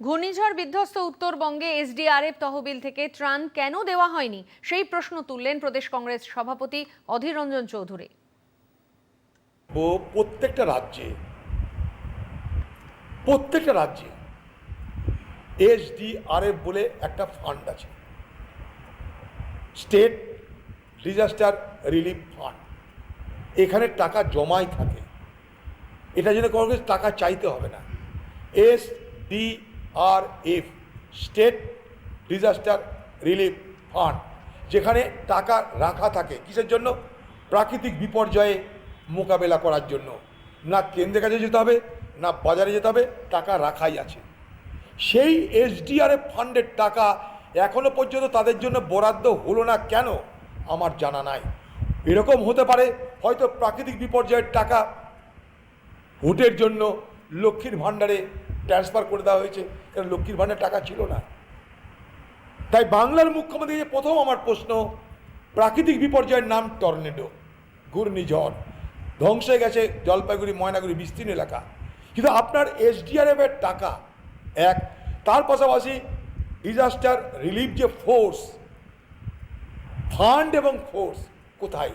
ঘূর্ণিঝড় বিধ্বস্ত উত্তরবঙ্গে এসডিআরএফ তহবিল থেকে ত্রাণ কেন দেওয়া হয়নি? সেই প্রশ্ন তুললেন প্রদেশ কংগ্রেস সভাপতি অধীর রঞ্জন চৌধুরী। ও প্রত্যেকটা রাজ্যে প্রত্যেকটা রাজ্যে এসডিআরএফ বলে একটা ফান্ড আছে। স্টেট ডিজাস্টার রিলিফ ফান্ড এখানে টাকা জমাই থাকে। এটা কোনো কিছু টাকা চাইতে হবে না। S D R F state disaster relief fund, যেখানে টাকা রাখা থাকে। কিসের জন্য? প্রাকৃতিক বিপর্যয়ে মোকাবেলা করার জন্য। না কেন্দ্রের কাছে যেতে হবে, না বাজারে যেতে হবে, টাকা রাখাই আছে। সেই এসডিআরএফ ফান্ডের টাকা এখনও পর্যন্ত তাদের জন্য বরাদ্দ হলো না কেন? আমার জানা নাই। এরকম হতে পারে, হয়তো প্রাকৃতিক বিপর্যয়ের টাকা ভোটের জন্য লক্ষ্মীর ভাণ্ডারে ট্রান্সফার করে দেওয়া হয়েছে কারণ লক্ষ্মীর ভাণ্ডারে টাকা ছিল না? তাই বাংলার মুখ্যমন্ত্রী যে প্রথম আমার প্রশ্ন, প্রাকৃতিক বিপর্যয়ের নাম টর্নেডো, ঘূর্ণিঝড়, ধ্বংস হয়ে গেছে জলপাইগুড়ি, ময়নাগুড়ি, বিস্তীর্ণ এলাকা। কিন্তু আপনার এসডিআরএফ এর টাকা, এক, তার পাশাপাশি ডিজাস্টার রিলিফ যে ফোর্স ফান্ড এবং ফোর্স কোথায়?